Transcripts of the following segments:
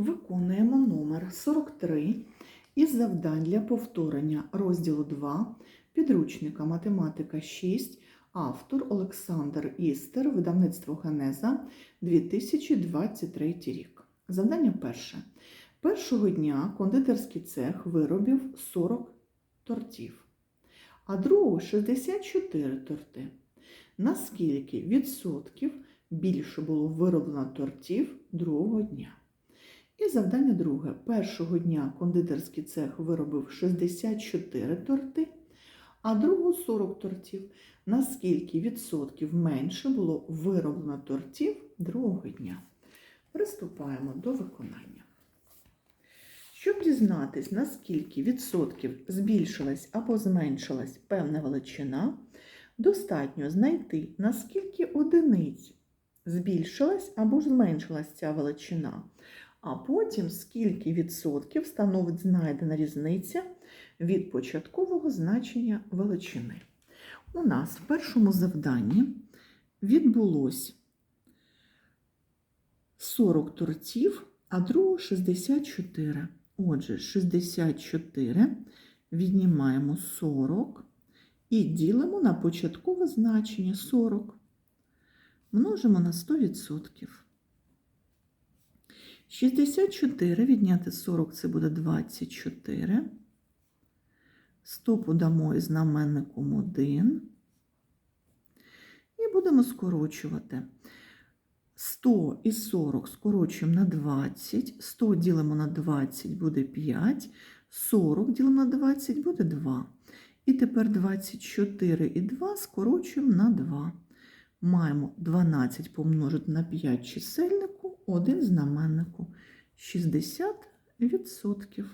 Виконуємо номер 43 із завдань для повторення розділу 2 підручника математика 6, автор Олександр Істер, видавництво Генеза 2023 рік. Завдання перше. Першого дня кондитерський цех виробив 40 тортів, а другого 64 торти. Наскільки відсотків більше було вироблено тортів другого дня? І завдання друге. Першого дня кондитерський цех виробив 64 торти, а другого 40 тортів. Наскільки відсотків менше було вироблено тортів другого дня? Приступаємо до виконання. Щоб дізнатись, наскільки відсотків збільшилась або зменшилась певна величина, достатньо знайти, наскільки одиниць збільшилась або зменшилась ця величина а потім скільки відсотків становить знайдена різниця від початкового значення величини. У нас в першому завданні відбулось 40 тортів, а другого 64. Отже, 64 віднімаємо 40 і ділимо на початкове значення 40. Множимо на 100%. 64 відняти 40 це буде 24. 100 подамо із знаменником 1. І будемо скорочувати. 100 і 40 скорочуємо на 20. 100 ділимо на 20 буде 5. 40 ділимо на 20 буде 2. І тепер 24 і 2 скорочуємо на 2. Маємо 12 помножити на 5 чисельнику, 1 знаменнику 60%.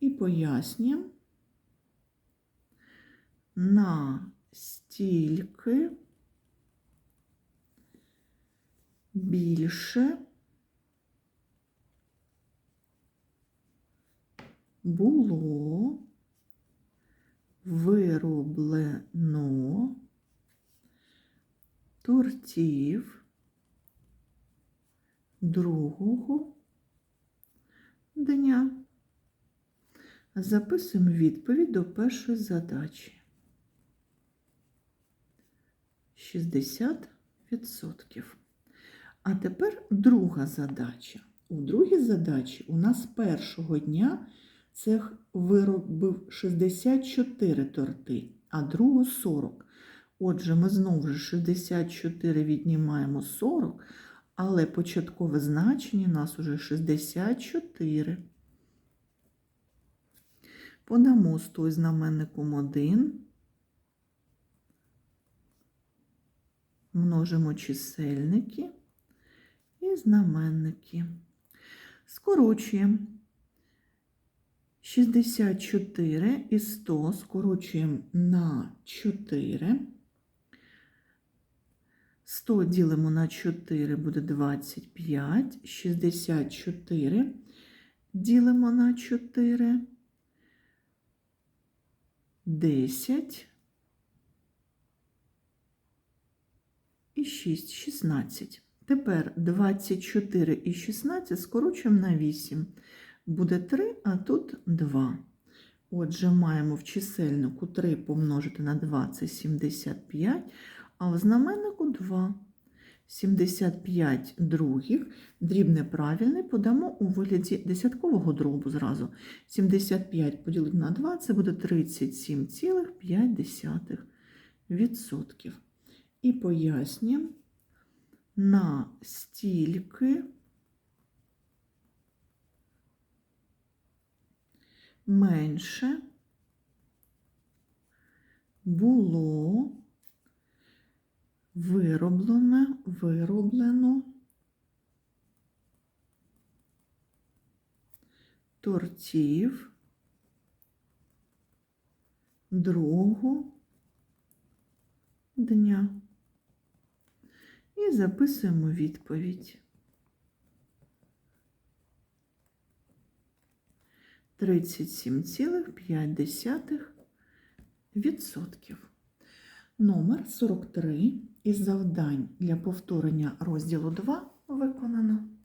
І пояснюємо на стільки більше було вироблено тортів другого дня. Записуємо відповідь до першої задачі. 60%. А тепер друга задача. У другій задачі у нас першого дня цех виробив 64 торти, а другого 40. Отже, ми знову ж 64 віднімаємо 40, але початкове значення у нас уже 64. Подамо 100 знаменником 1. Множимо чисельники і знаменники. Скорочуємо 64 і 100 скорочуємо на 4. 100 ділимо на 4 буде 25, 64 ділимо на 4, 10 і 6, 16. Тепер 24 і 16 скорочуємо на 8. Буде 3, а тут 2. Отже, маємо в чисельнику 3 помножити на 2 це 75, а в знаменнику 2. 75 других, дріб неправильний, подамо у вигляді десяткового дробу зразу. 75 поділити на 2 це буде 37,5%. І пояснюємо на стільки менше було вироблено, вироблено тортів другого дня. І записуємо відповідь. 37,5%. Номер 43 із завдань для повторення розділу 2 виконано.